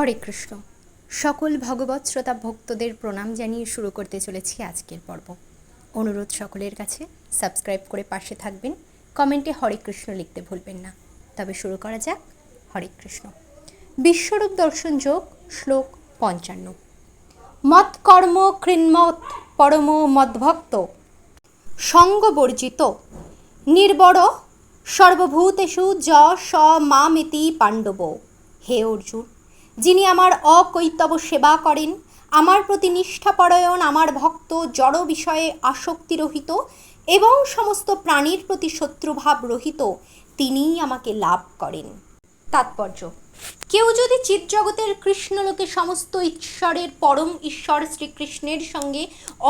হরে কৃষ্ণ। সকল ভগবত শ্রোতা ভক্তদের প্রণাম জানিয়ে শুরু করতে চলেছি আজকের পর্ব। অনুরোধ সকলের কাছে সাবস্ক্রাইব করে পাশে থাকবেন, কমেন্টে হরে কৃষ্ণ লিখতে ভুলবেন না। তবে শুরু করা যাক হরে কৃষ্ণ। বিশ্বরূপ দর্শন যোগ, শ্লোক পঞ্চান্ন। মত কর্ম কৃন্মত পরম মদ্ভক্ত সঙ্গবর্জিত নির্বড়, সর্বভূতেষু য স মামেতি পাণ্ডব। হে অর্জুন যিনি আমার অকৈতব সেবা করেন, আমার প্রতি নিষ্ঠাপরায়ণ, আমার ভক্ত জড় বিষয়ে আসক্তিরহিত এবং সমস্ত প্রাণীর প্রতি শত্রুভাব রহিত, তিনিই আমাকে লাভ করেন। তাৎপর্য, কেউ যদি চিৎজগতের কৃষ্ণলোকে সমস্ত ঈশ্বরের পরম ঈশ্বর শ্রীকৃষ্ণের সঙ্গে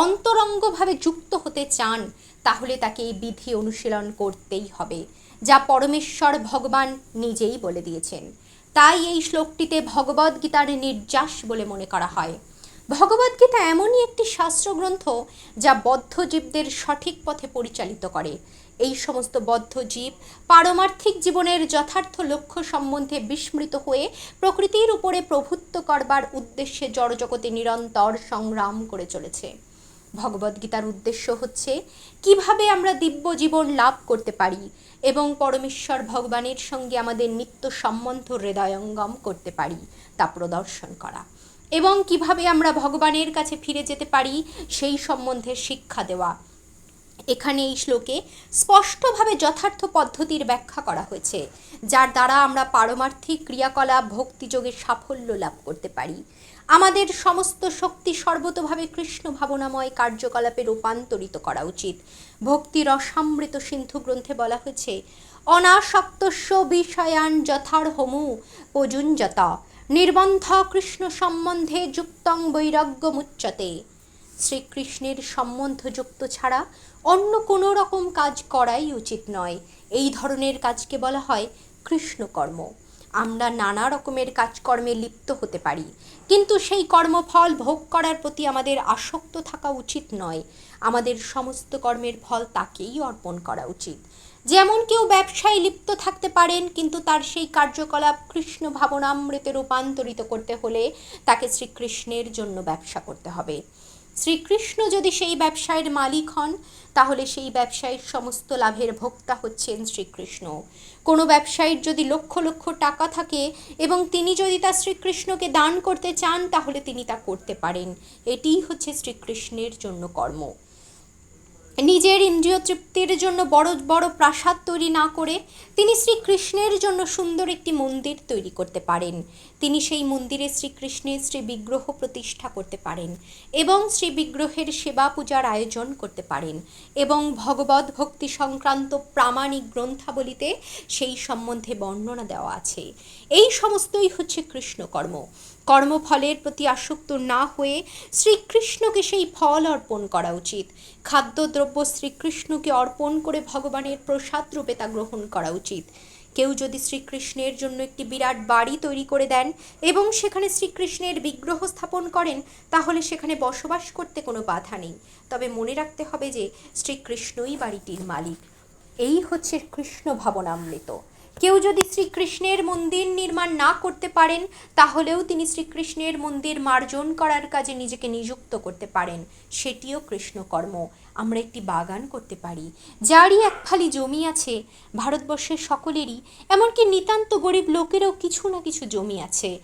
অন্তরঙ্গভাবে যুক্ত হতে চান, তাহলে তাকে এই বিধি অনুশীলন করতেই হবে, যা পরমেশ্বর ভগবান নিজেই বলে দিয়েছেন। তাই এই শ্লোকটিতে ভগবদ্গীতার নির্যাস বলে মনে করা হয়। ভগবদ্গীতা এমনই একটি শাস্ত্রগ্রন্থ যা বদ্ধজীবদের সঠিক পথে পরিচালিত করে। এই সমস্ত বদ্ধজীব পারমার্থিক জীবনের যথার্থ লক্ষ্য সম্বন্ধে বিস্মৃত হয়ে প্রকৃতির উপরে প্রভুত্ব করবার উদ্দেশ্যে জড়জগতে নিরন্তর সংগ্রাম করে চলেছে। ভগবদ্গীতার উদ্দেশ্য হচ্ছে কীভাবে আমরা দিব্য জীবন লাভ করতে পারি এবং পরমেশ্বর ভগবানের সঙ্গে আমাদের নিত্য সম্বন্ধ হৃদয়ঙ্গম করতে পারি তা প্রদর্শন করা। এবং কীভাবে আমরা ভগবানের কাছে ফিরে যেতে পারি সেই সম্বন্ধে শিক্ষা দেওয়া। এখানে এই শ্লোকে স্পষ্টভাবে যথার্থ পদ্ধতির ব্যাখ্যা করা হয়েছে, যার দ্বারা আমরা পারমার্থিক ক্রিয়াকলাপ ভক্তিযোগে সাফল্য লাভ করতে পারি। আমাদের সমস্ত শক্তি সর্বতভাবে কৃষ্ণ ভাবনাময় কার্যকলাপে রূপান্তরিত করা উচিত। ভক্তির রসামৃত সিন্ধু গ্রন্থে বলা হয়েছে, অনাসক্তস্য বিষয়ান যথার্হমু পজুঞ্জতা, নির্বন্ধ কৃষ্ণ সম্বন্ধে যুক্তং বৈরাগ্যমুচ্যতে শ্রীকৃষ্ণের সম্বন্ধযুক্ত ছাড়া অন্য কোনো রকম কাজ করাই উচিত নয়। এই ধরনের কাজকে বলা হয় কৃষ্ণকর্ম। আমরা নানা রকমের কাজকর্মে লিপ্ত হতে পারি, কিন্তু সেই কর্মফল ভোগ করার প্রতি আমাদের আসক্ত থাকা উচিত নয়। আমাদের সমস্ত কর্মের ফল তাকেই অর্পণ করা উচিত। যেমন কেউ ব্যবসায় লিপ্ত থাকতে পারেন, কিন্তু তার সেই কার্যকলাপ কৃষ্ণ ভাবনামৃতে রূপান্তরিত করতে হলে তাকে শ্রীকৃষ্ণের জন্য ব্যবসা করতে হবে। শ্রীকৃষ্ণ যদি সেই ব্যবসায়ের মালিক হন, তাহলে সেই ব্যবসায়ীর সমস্ত লাভের ভোক্তা হচ্ছেন শ্রীকৃষ্ণ। কোনো ব্যবসায়ীর যদি লক্ষ লক্ষ টাকা থাকে এবং তিনি যদি তা শ্রীকৃষ্ণকে দান করতে চান, তাহলে তিনি তা করতে পারেন। এটিই হচ্ছে শ্রীকৃষ্ণের জন্য কর্ম। নিজের ইন্দ্রিয় তৃপ্তির জন্য বড় বড় প্রাসাদ তৈরি না করে তিনি শ্রীকৃষ্ণের জন্য সুন্দর একটি মন্দির তৈরি করতে পারেন। তিনি সেই মন্দিরে শ্রীকৃষ্ণের শ্রী বিগ্রহ প্রতিষ্ঠা করতে পারেন এবং শ্রী বিগ্রহের সেবা পূজার আয়োজন করতে পারেন এবং ভগবত ভক্তি সংক্রান্ত প্রামাণিক গ্রন্থাবলিতে সেই সম্বন্ধে বর্ণনা দেওয়া আছে। এই সমস্তই হচ্ছে কৃষ্ণকর্ম। কর্মফলের প্রতি আসক্ত না হয়ে শ্রীকৃষ্ণকে সেই ফল অর্পণ করা উচিত। খাদ্যদ্রব্য শ্রীকৃষ্ণকে অর্পণ করে ভগবানের প্রসাদ রূপে তা গ্রহণ করা উচিত। কেউ যদি শ্রীকৃষ্ণের জন্য একটি বিরাট বাড়ি তৈরি করে দেন এবং সেখানে শ্রীকৃষ্ণের বিগ্রহ স্থাপন করেন, তাহলে সেখানে বসবাস করতে কোনো বাধা নেই। তবে মনে রাখতে হবে যে, শ্রীকৃষ্ণই বাড়িটির মালিক। এই হচ্ছে কৃষ্ণ ভাবনামৃত। কেউ যদি শ্রীকৃষ্ণের মন্দির নির্মাণ না করতে পারেন, তাহলেও তিনি শ্রীকৃষ্ণের মন্দির মার্জন করার কাজে নিজেকে নিযুক্ত করতে পারেন। সেটিও কৃষ্ণকর্ম। আমরা একটি বাগান করতে পারি। যারই এক ফালি জমি আছে, ভারতবর্ষের সকলেরই, এমনকি নিতান্ত গরিব লোকেরও কিছু না কিছু জমি আছে।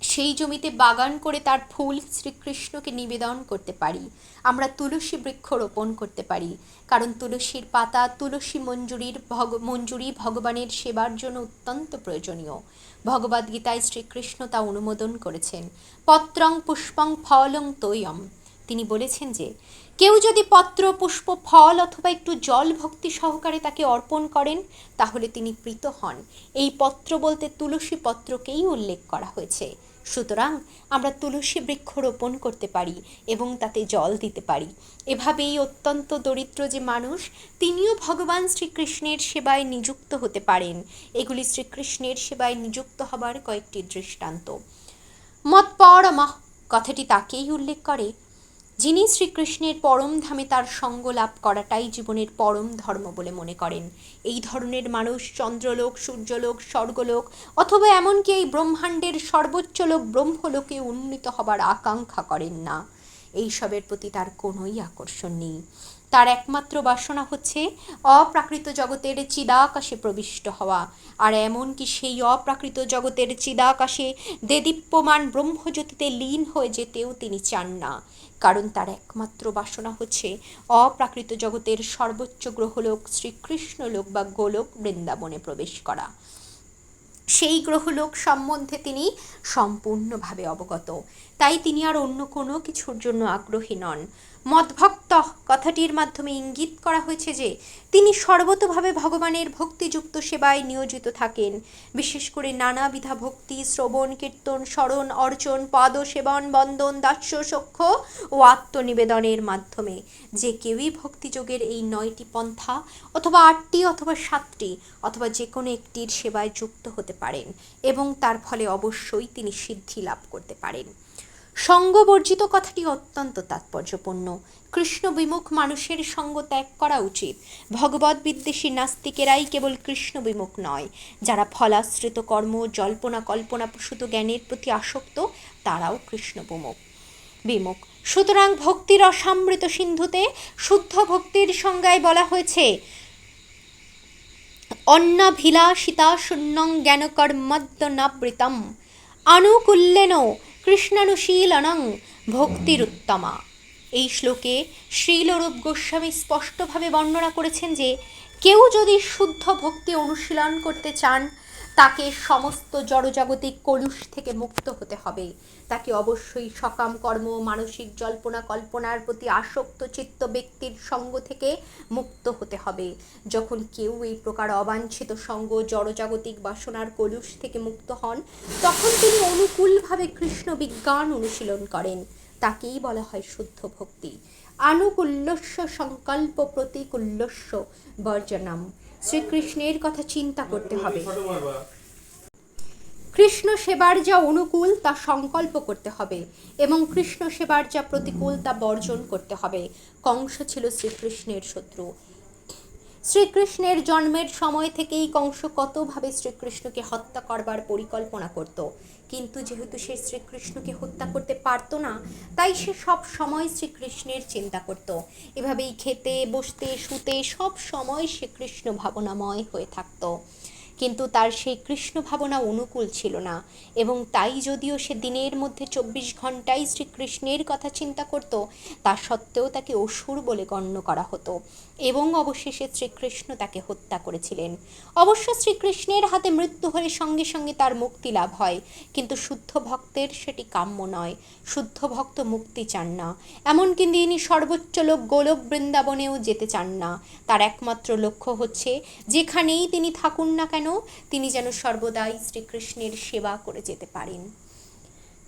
সেই জমিতে বাগান করে তার ফুল শ্রীকৃষ্ণকে নিবেদন করতে পারি। আমরা তুলসী বৃক্ষ রোপণ করতে পারি। কারণ তুলসীর পাতা, তুলসী মঞ্জুরির ভগ, মঞ্জুরি ভগবানের সেবার জন্য অত্যন্ত প্রয়োজনীয়। ভগবদ্গীতায় শ্রীকৃষ্ণ তা অনুমোদন করেছেন। পত্রং পুষ্পং ফলং তৈয়ম। তিনি বলেছেন যে, কেউ যদি পত্র, পুষ্প, ফল অথবা একটু জল ভক্তি সহকারে তাকে অর্পণ করেন, তাহলে তিনি প্রীত হন। এই পত্র বলতে তুলসী পত্রকেই উল্লেখ করা হয়েছে। সুতরাং আমরা তুলসী বৃক্ষ রোপণ করতে পারি এবং তাতে জল দিতে পারি। এভাবেই অত্যন্ত দরিদ্র যে মানুষ, তিনিও ভগবান শ্রীকৃষ্ণের সেবায় নিযুক্ত হতে পারেন। এগুলি শ্রীকৃষ্ণের সেবায় নিযুক্ত হবার কয়েকটি দৃষ্টান্ত। মত মৎপরমা কথাটি তাকেই উল্লেখ করে যিনি শ্রীকৃষ্ণের পরম ধামে তার সঙ্গ লাভ করাটাই জীবনের পরম ধর্ম বলে মনে করেন। এই ধরনের মানুষ চন্দ্রলোক, সূর্যলোক, স্বর্গলোক অথবা এমনকি এই ব্রহ্মাণ্ডের সর্বোচ্চ লোক, ব্রহ্মলোকে উন্নীত হবার আকাঙ্ক্ষা করেন না। এইসবের প্রতি তার কোনোই আকর্ষণ নেই। তার একমাত্র বাসনা হচ্ছে অপ্রাকৃত জগতের চিদাকাশে প্রবিষ্ট হওয়া। আর এমনকি সেই অপ্রাকৃত জগতের চিদাকাশে দেদীপ্যমান ব্রহ্মজ্যোতিতে লীন হয়ে যেতেও তিনি চান না। কারণ তার একমাত্র বাসনা হচ্ছে অপ্রাকৃত জগতের সর্বোচ্চ গ্রহলোক শ্রীকৃষ্ণলোক বা গোলক বৃন্দাবনে প্রবেশ করা। সেই গ্রহলোক সম্বন্ধে তিনি সম্পূর্ণভাবে অবগত। তাই তিনি আর অন্য কোনো কিছুর জন্য আগ্রহী নন। মদভক্ত কথাটির মাধ্যমে ইঙ্গিত করা হয়েছে যে, তিনি সর্বতভাবে ভগবানের ভক্তিযুক্ত সেবায় নিয়োজিত থাকেন। বিশেষ করে নানাবিধা ভক্তি, শ্রবণ, কীর্তন, স্মরণ, অর্চন পদ সেবন বন্দন, দাস্য, সখ্য ও আত্মনিবেদনের মাধ্যমে। যে কেউই ভক্তিযোগের এই নয়টি পন্থা অথবা আটটি অথবা সাতটি অথবা যে কোনো একটির সেবায় যুক্ত হতে পারেন এবং তার ফলে অবশ্যই তিনি সিদ্ধি লাভ করতে পারেন। সঙ্গবর্জিত কথাটি অত্যন্ত তাৎপর্যপূর্ণ। কৃষ্ণ বিমুখ মানুষের সঙ্গ ত্যাগ করা উচিত। ভগবত বিদ্বেষী নাস্তিকেরাই কেবল কৃষ্ণ বিমুখ নয়। যারা ফলাশ্রিত কর্ম, জল্পনা কল্পনা প্রসূত জ্ঞানের প্রতি আসক্ত, তারাও কৃষ্ণ বিমুখ। বিমুখ। সুতরাং ভক্তির অসামৃত সিন্ধুতে শুদ্ধ ভক্তির সংজ্ঞায় বলা হয়েছে, অন্নাভিলাষিতা শূন্যং জ্ঞানকর্মদ্যনাবৃতম আনুকূল্যেন কৃষ্ণানুশীলনং ভক্তিরুত্তমা। এই শ্লোকে শ্রীলরূপ গোস্বামী স্পষ্টভাবে বর্ণনা করেছেন যে, কেউ যদি শুদ্ধ ভক্তি অনুশীলন করতে চান তাকে সমস্ত জড়জাগতিক কলুষ থেকে মুক্ত হতে হবে। তাকে অবশ্যই সকাম কর্ম, মানসিক জল্পনা, কল্পনার প্রতি আসক্ত চিত্ত ব্যক্তির সঙ্গ থেকে মুক্ত হতে হবে। যখন কেউ এই প্রকার অবাঞ্ছিত সঙ্গ, জড়জাগতিক বাসনার কলুষ থেকে মুক্ত হন, তখন তিনি অনুকূলভাবে কৃষ্ণ বিজ্ঞান অনুশীলন করেন। তাকেই বলা হয় শুদ্ধ ভক্তি। আনুকূল্যস্য সংকল্প প্রতিকূল্যস্য বর্জনম। শ্রীকৃষ্ণের কথা চিন্তা করতে হবে। কৃষ্ণ সেবার যা অনুকূল, তা সংকল্প করতে হবে এবং কৃষ্ণ সেবার যা প্রতিকূল, তা বর্জন করতে হবে। কংস ছিল শ্রীকৃষ্ণের শত্রু। শ্রীকৃষ্ণের জন্মের সময় থেকেই কংস কতভাবে শ্রীকৃষ্ণকে হত্যা করবার পরিকল্পনা করত? কিন্তু যেহেতু সে শ্রীকৃষ্ণকে হত্যা করতে পারতো না, তাই সে সব সময় শ্রীকৃষ্ণের চিন্তা করত। এভাবেই খেতে, বসতে, শুতে সব সময় সে কৃষ্ণ ভাবনাময় হয়ে থাকতো। কিন্তু তার সেই কৃষ্ণ ভাবনা অনুকূল ছিল না এবং তাই যদিও সে দিনের মধ্যে চব্বিশ ঘন্টাই শ্রীকৃষ্ণের কথা চিন্তা করত, তা সত্ত্বেও তাকে অসুর বলে গণ্য করা হতো এবং অবশেষে শ্রীকৃষ্ণ তাকে হত্যা করেছিলেন। অবশ্য শ্রীকৃষ্ণের হাতে মৃত্যু হলে সঙ্গে সঙ্গে তার মুক্তি লাভ হয়, কিন্তু শুদ্ধ ভক্তের সেটি কাম্য নয়। শুদ্ধ ভক্ত মুক্তি চান না। এমনকি তিনি সর্বোচ্চ লোক গোলক বৃন্দাবনেও যেতে চান না। তার একমাত্র লক্ষ্য হচ্ছে, যেখানেই তিনি থাকুন না কেন তিনি যেন সর্বদাই শ্রীকৃষ্ণের সেবা করে যেতে পারেন।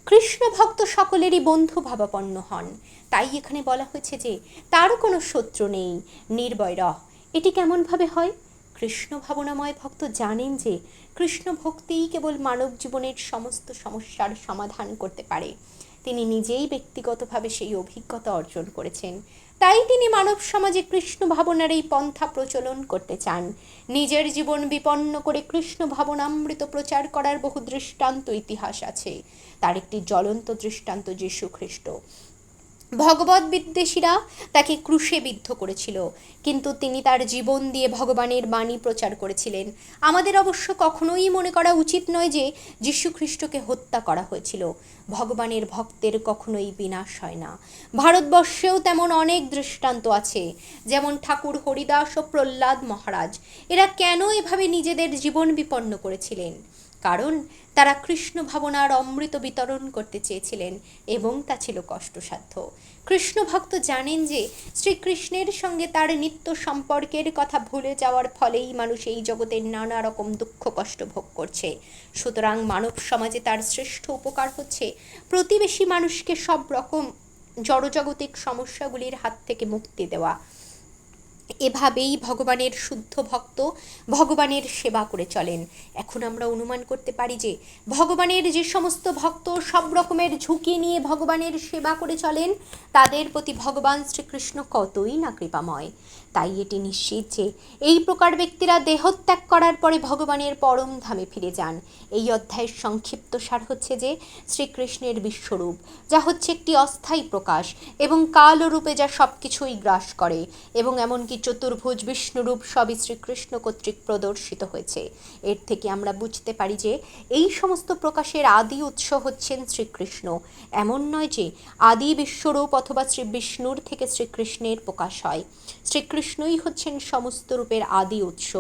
কৃষ্ণ ভক্ত সকলেরই বন্ধু ভাবাপন্ন হন। তাই এখানে বলা হয়েছে যে তার কোনো শত্রু নেই। নির্বয় রহ। এটি কেমনভাবে হয়? কৃষ্ণ ভাবনাময় ভক্ত জানেন যে, কৃষ্ণ ভক্তিই কেবল মানব জীবনের সমস্ত সমস্যার সমাধান করতে পারে। তিনি নিজেই ব্যক্তিগতভাবে সেই অভিজ্ঞতা অর্জন করেছেন। তাই তিনি মানব সমাজে কৃষ্ণ ভাবনার এই পন্থা প্রচলন করতে চান। নিজের জীবন বিপন্ন করে কৃষ্ণ ভাবনামৃত প্রচার করার বহু দৃষ্টান্ত ইতিহাস আছে। তার একটি জ্বলন্ত দৃষ্টান্ত যীশু খ্রিস্ট ভগবত বিদ্বেষীরা তাকে ক্রুশে বিদ্ধ করেছিল। কিন্তু তিনি তার জীবন দিয়ে ভগবানের বাণী প্রচার করেছিলেন। আমাদের অবশ্য কখনোই মনে করা উচিত নয় যে যীশুখ্রিস্টকে হত্যা করা হয়েছিল। ভগবানের ভক্তের কখনোই বিনাশ হয় না। ভারতবর্ষেও তেমন অনেক দৃষ্টান্ত আছে, যেমন ঠাকুর হরিদাস ও প্রহ্লাদ মহারাজ। এরা কেন এভাবে নিজেদের জীবন বিপন্ন করেছিলেন? কারণ তারা কৃষ্ণ ভাবনার অমৃত বিতরণ করতে চেয়েছিলেন এবং তা ছিল কষ্টসাধ্য। কৃষ্ণ ভক্ত জানেন যে শ্রীকৃষ্ণের সঙ্গে তার নিত্য সম্পর্কের কথা ভুলে যাওয়ার ফলেই মানুষ এই জগতের নানা রকম দুঃখ কষ্ট ভোগ করছে। সুতরাং মানব সমাজে তার শ্রেষ্ঠ উপকার হচ্ছে প্রতিবেশী মানুষকে সব রকম জড়জাগতিক সমস্যাগুলির হাত থেকে মুক্তি দেওয়া। এভাবেই ভগবানের শুদ্ধ ভক্ত ভগবানের সেবা করে চলেন। এখন আমরা অনুমান করতে পারি যে, ভগবানের যে সমস্ত ভক্ত সব রকমের ঝুঁকি নিয়ে ভগবানের সেবা করে চলেন, তাদের প্রতি ভগবান শ্রীকৃষ্ণ কতই না কৃপাময়। তাই এটি নিশ্চিত যে, এই প্রকার ব্যক্তিরা দেহত্যাগ করার পরে ভগবানের পরম ধামে ফিরে যান। এই অধ্যায়ের সংক্ষিপ্ত সার হচ্ছে যে, শ্রীকৃষ্ণের বিশ্বরূপ, যা হচ্ছে একটি অস্থায়ী প্রকাশ এবং কালরূপে যা সব কিছুই গ্রাস করে এবং এমনকি চতুর্ভুজ বিষ্ণুরূপ সবই শ্রীকৃষ্ণ কর্তৃক প্রদর্শিত হয়েছে। এর থেকে আমরা বুঝতে পারি যে, এই সমস্ত প্রকাশের আদি উৎস হচ্ছেন শ্রীকৃষ্ণ। এমন নয় যে, আদি বিশ্বরূপ অথবা শ্রী বিষ্ণুর থেকে শ্রীকৃষ্ণের প্রকাশ হয়। শ্রীকৃষ্ণই হচ্ছেন সমস্ত রূপের আদি উৎস।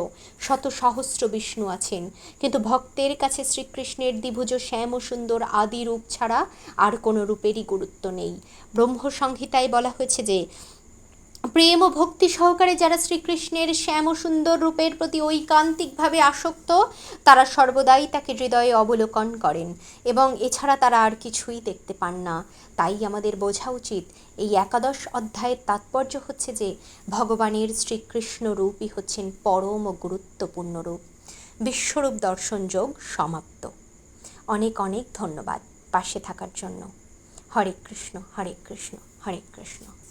শত সহস্র বিষ্ণু আছেন। কিন্তু ভক্তের কাছে শ্রীকৃষ্ণের দ্বিভুজ শ্যাম ও সুন্দর আদি রূপ ছাড়া আর কোনো রূপেরই গুরুত্ব নেই। ব্রহ্ম সংহিতায় বলা হয়েছে যে প্রেম ও ভক্তি সহকারে যারা শ্রীকৃষ্ণের শ্যাম সুন্দর রূপের প্রতি ঐকান্তিকভাবে আসক্ত, তারা সর্বদাই তাকে হৃদয়ে অবলোকন করেন এবং এছাড়া তারা আর কিছুই দেখতে পান না। তাই আমাদের বোঝা উচিত, এই একাদশ অধ্যায়ের তাৎপর্য হচ্ছে যে, ভগবানের শ্রীকৃষ্ণ রূপই হচ্ছেন পরম ও গুরুত্বপূর্ণ রূপ। বিশ্বরূপ দর্শন যোগ সমাপ্ত। অনেক অনেক ধন্যবাদ পাশে থাকার জন্য। হরে কৃষ্ণ হরে কৃষ্ণ হরে কৃষ্ণ।